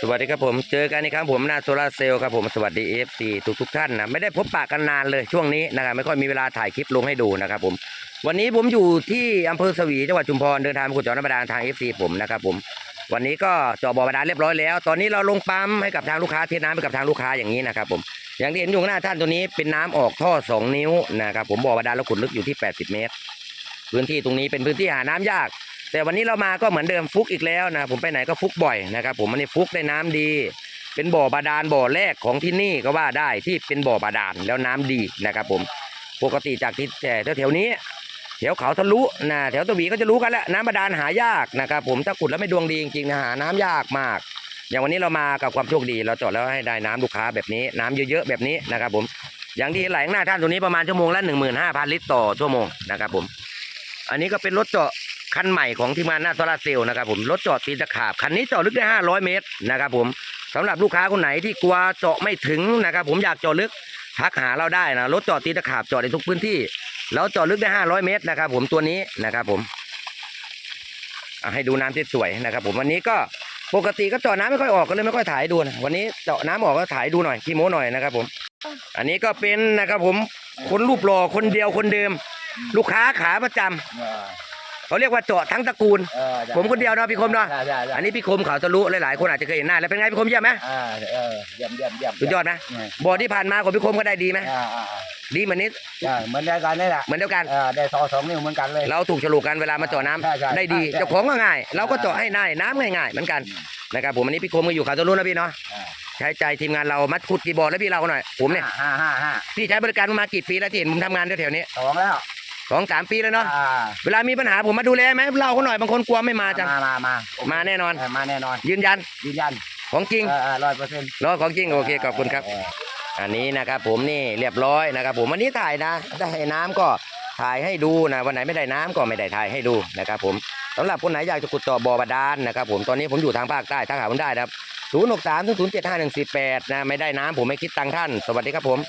สวัสดีครับผม เจอกันอีกครั้งผมนาโซลาเซลล์ครับผมสวัสดีเอฟซีทุกทุกท่านนะไม่ได้พบปะกันนานเลยช่วงนี้นะครับไม่ค่อยมีเวลาถ่ายคลิปลงให้ดูนะครับผมวันนี้ผมอยู่ที่อำเภอสวีจังหวัดชุมพรเดินทางมาขุดเจาะน้ำบาดาลทางเอฟซีผมนะครับผมวันนี้ก็เจาะบ่อบาดาลเรียบร้อยแล้ว ตอนนี้เราลงปั๊มให้กับทางลูกค้าเทน้ำให้กับทางลูกค้าอย่างนี้นะครับผมอย่างที่เห็นอยู่หน้าท่านตัวนี้เป็นน้ำออกท่อสองนิ้วนะครับผมบ่อบาดาลเราขุดลึกอยู่ที่ 80 เมตร พื้นที่ตรงนี้เป็นพื้นที่หาน้ำยาก แต่วันนี้เรามาก็เหมือนเดิมฟุกอีกแล้วนะผมไปไหนก็ฟุกบ่อยนะครับ ผมวันนี้ฟุกได้น้ำดี เป็นบ่อบาดาลบ่อแรกของที่นี่ก็ว่าได้ที่เป็นบ่อบาดาลแล้วน้ำดีนะครับ ผมปกติจากที่แต่แถวๆนี้แถวเขาทะลุนะแถวตะวีก็จะรู้กันแล้วน้ำบาดาลหายากนะครับผมถ้าขุดแล้วไม่ดวงดีจริงๆนะหาน้ำยากมาก อย่างวันนี้เรามากับความโชคดี เราจอดแล้วให้ได้น้ำลูกค้าแบบนี้น้ำเยอะๆแบบนี้นะครับผมอย่างที่ไหลข้างหน้าท่านตัวนี้ประมาณชั่วโมงละหนึ่งหมื่นห้าพันลิตรต่อชั่วโมงนะครับผม อันนี้ก็เป็นรถเจาะ คันใหม่ของทีมงานหน้าโซลาเซลล์นะครับผมรถจาะตีตะขาบคันนี้เจาะลึกได้ 500 เมตรนะครับผมสำหรับลูกค้าคนไหนที่กลัวเจาะไม่ถึงนะครับผมอยากเจาะลึกทักหาเราได้นะรถจาะตีตะขาบเจาะในทุกพื้นที่ แล้วเจาะลึกได้ 500 เมตรนะครับผมตัวนี้นะครับผมให้ดูน้ำที่สวยนะครับ ผมวันนี้ก็ปกติก็เจาะน้ำไม่ค่อยออกก็เลยไม่ค่อยถ่ายดูนะวันนี้เจาะน้ำออกก็ถ่ายดูหน่อยขี้โม้หน่อยนะครับ ผม อันนี้ก็เป็นนะครับผมคนรูปหล่อคนเดียวคนเดิม ลูกค้าขาประจำ เออเขาเรียกว่าเจาะทั้งตระกูล เออได้ผมคนเดียวเนาะพี่คมเนาะ ได้ได้ได้อันนี้พี่คมเขาทะลุหลายๆคนอาจจะเคยเห็นหน้าแล้วเป็นไงพี่คมเยี่ยมไหมอ่าเออเยี่ยมเยี่ยมเยี่ยมสุดยอดนะเนี่ยบ่อที่ผ่านมาของพี่คมก็ได้ดีไหมอ่าอ่าดีเหมือนนี้อ่าเหมือนเดียวกันนี่แหละเหมือนเดียวกัน เออได้ซอสองนิ้วเหมือนกันเลย เราถูกฉลุกันเวลามาเจาะน้ำใช่ใช่ได้ดีใช่เจ้าของก็ง่าย เราก็เจาะให้ได้น้ำง่ายๆเหมือนกันนะครับผมอันนี้พี่คมก็อยู่เขาทะลุนะพี่เนาะอ่า ใช้ใจทีมงานเรามัดขุดกี่บ่อแล้วพี่เราหน่อยผมเนี่ยห้าห้าห้าพี่ใช้บริการมากี่ปีแล้วที่เห็นผมทำงานแถวๆนี้สองแล้ว สองสามปีแล้วเนาะอ่าเวลามีปัญหาผมมาดูแลไหมเล่าเขาหน่อยบางคนกลัวไม่มาจังมามามามาแน่นอน เออมาแน่นอนยืนยันยืนยันของจริงร้อยเปอร์เซ็นต์รอของจริงโอเคขอบคุณครับ อันนี้นะครับผมนี่เรียบร้อยนะครับ ผมวันนี้ถ่ายนะได้น้ำก็ถ่ายให้ดูนะวันไหนไม่ได้น้ำก็ไม่ได้ถ่ายให้ดูนะครับ ผมสำหรับคนไหนอยากจะขุดต่อบ่อบาดาลนะครับ ผมตอนนี้ผมอยู่ทางภาคใต้ถ้าหาผมได้นะครับ0 6 3 0 0 7 5 1 4 8นะไม่ได้น้ำผมไม่คิดตังค์ท่าน สวัสดีครับผม